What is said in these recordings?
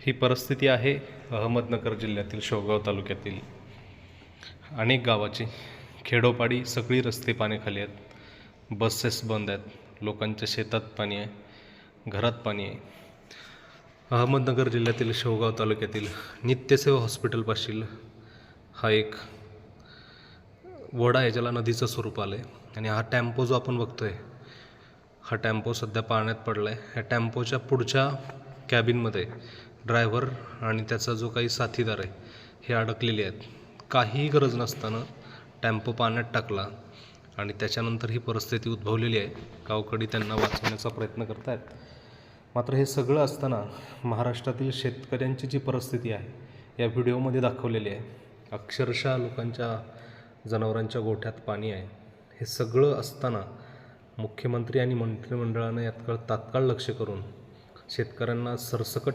ही परिस्थिती आहे अहमदनगर जिल्ह्यातील शेवगाव तालुक्यातील. अनेक गावाची खेडोपाडी सगळी रस्ते पाण्याखाली आहेत. बसेस बंद आहेत. लोकांच्या शेतात पाणी आहे. घरात पाणी आहे. अहमदनगर जिल्ह्यातील शेवगाव तालुक्यातील नित्यसेवा हॉस्पिटलपाशील हा एक वडा आहे ज्याला नदीचं स्वरूप आलं आहे आणि हा टॅम्पो जो आपण बघतो आहे हा टॅम्पो सध्या पाण्यात पडला आहे ह्या टॅम्पोच्या पुढच्या कॅबिनमध्ये ड्रायव्हर आणि त्याचा जो काही साथीदार आहे हे अडकलेले आहेत. काहीही गरज नसताना टॅम्पो पाण्यात टाकला आणि त्याच्यानंतर ही परिस्थिती उद्भवलेली आहे. गावकडी त्यांना वाचवण्याचा प्रयत्न करत आहेत मात्र हे सगळं असताना महाराष्ट्रातील शेतकऱ्यांची जी परिस्थिती आहे या व्हिडिओमध्ये दाखवलेली आहे. अक्षरशः लोकांच्या जनावरांच्या गोठ्यात पाणी आहे. हे सगळं असताना मुख्यमंत्री आणि मंत्रिमंडळानं यात तात्काळ लक्ष करून शेतकऱ्यांना सरसकट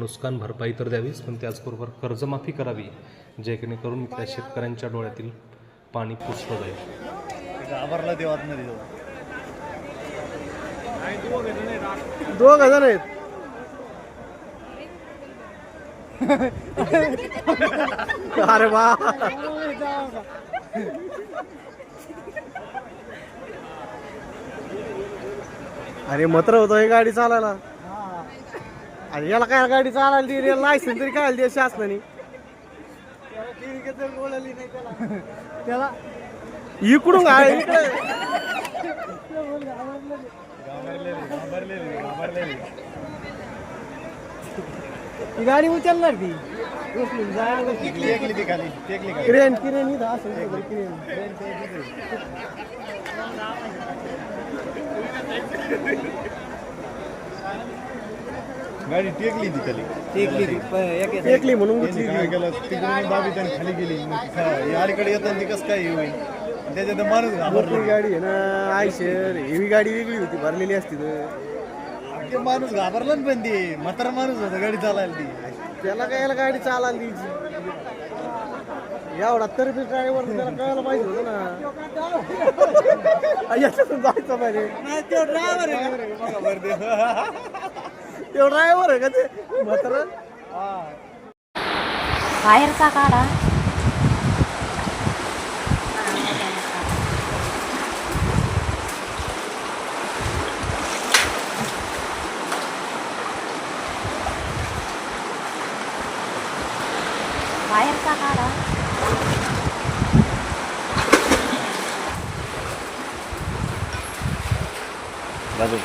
नुकसान भरपाई तर द्यावीच पण त्याचबरोबर कर्जमाफी करावी जेणेकरून त्या शेतकऱ्यांच्या डोळ्यातील पाणी पुसलं जाईल. घाबरला देवात मध्ये दोघ जण आहेत. अरे वा. अरे मत्र होतो हे गाडी चालायला. अरे याला काय गाडी चालायला ती लायसन तरी काय दे शासनाने? त्याला इकडून इकडे घाबरलेली ती गाडी उचलणार ती. उचलून जायला खाली क्रेन क्रेन इथं असेल तिकडे क्रेन गाडी टेकली ती खाली. टेकली टेकली म्हणून त्यांनी काय केलं? तिकडून दाबी त्याने खाली गेली. मग खा- ही अलीकडे येताना ती कसं काय होईल त्याच्यात माणूस मोठी घाबरला. गाडी आहे ना आयशर. हेवी गाडी वेगळी होती भरलेली असती तर. ते माणूस घाबरला ना पण ते. म्हातारा माणूस होता गाडी चालायला ती. त्याला काय याला गाडी चालायला द्यायची? एवढा तरी बी ड्रायव्हर त्याला कळायला पाहिजे होतं ना. याच्यातून जायचं पाहिजे. तो ड्रायव्हर आहे तो ड्रायव्हर आहे का ते? म्हातारा? बाहेरचा काढा? बाहेरचा काढा? बाजू